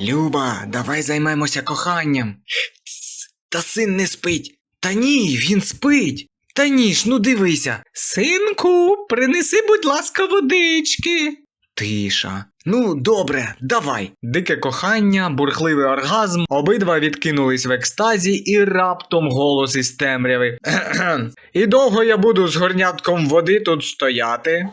Люба, давай займемося коханням. Та син не спить. Та ні, він спить. Та ні ж, ну дивися. Синку, принеси, будь ласка, водички. Тиша. Ну, добре, давай. Дике кохання, бурхливий оргазм, обидва відкинулись в екстазі і раптом голос із темряви. І довго я буду з горнятком води тут стояти.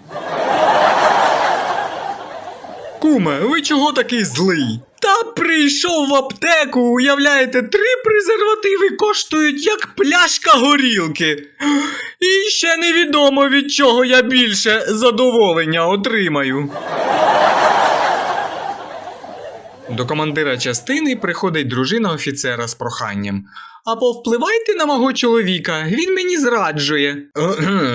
Куме, ви чого такий злий? Та прийшов в аптеку, уявляєте, три презервативи коштують як пляшка горілки. І ще невідомо від чого я більше задоволення отримаю. До командира частини приходить дружина офіцера з проханням. А повпливайте на мого чоловіка, він мені зраджує.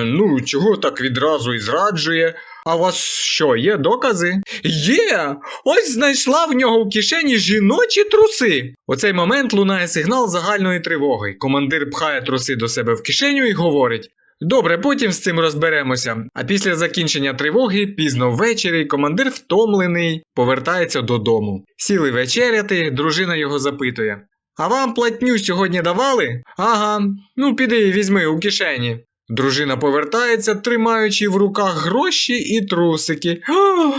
ну, чого так відразу і зраджує? А у вас що, є докази? Є! Ось знайшла в нього в кишені жіночі труси. У цей момент лунає сигнал загальної тривоги. Командир пхає труси до себе в кишеню і говорить. Добре, потім з цим розберемося. А після закінчення тривоги, пізно ввечері, командир втомлений, повертається додому. Сіли вечеряти, дружина його запитує: А вам платню сьогодні давали? Ага, ну піди візьми у кишені. Дружина повертається, тримаючи в руках гроші і трусики. Ох,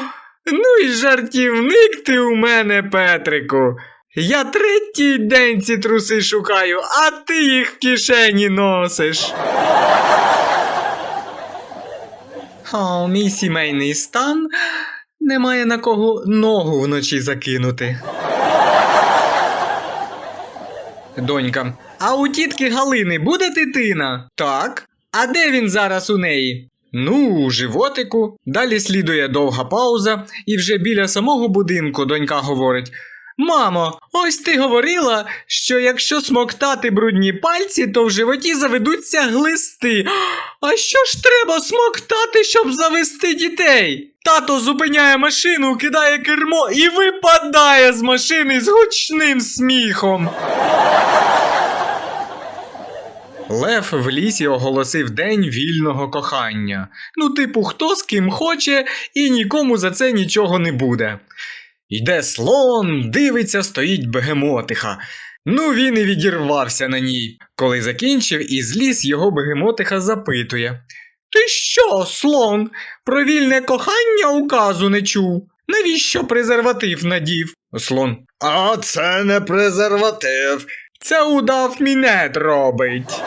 ну і жартівник ти у мене, Петрику. Я третій день ці труси шукаю, а ти їх в кишені носиш. О, мій сімейний стан немає на кого ногу вночі закинути. Донька, а у тітки Галини буде дитина? Так. А де він зараз у неї? Ну, у животику. Далі слідує довга пауза, і вже біля самого будинку донька говорить: Мамо, ось ти говорила, що якщо смоктати брудні пальці, то в животі заведуться глисти. А що ж треба смоктати, щоб завести дітей? Тато зупиняє машину, кидає кермо і випадає з машини з гучним сміхом. Лев в лісі оголосив день вільного кохання. Ну, типу, хто з ким хоче, і нікому за це нічого не буде. Йде слон, дивиться, стоїть бегемотиха. Ну, він і відірвався на ній. Коли закінчив, із ліс його бегемотиха запитує: Ти що, слон, про вільне кохання указу не чув? Навіщо презерватив надів? Слон. А це не презерватив. Це удав мінет робить.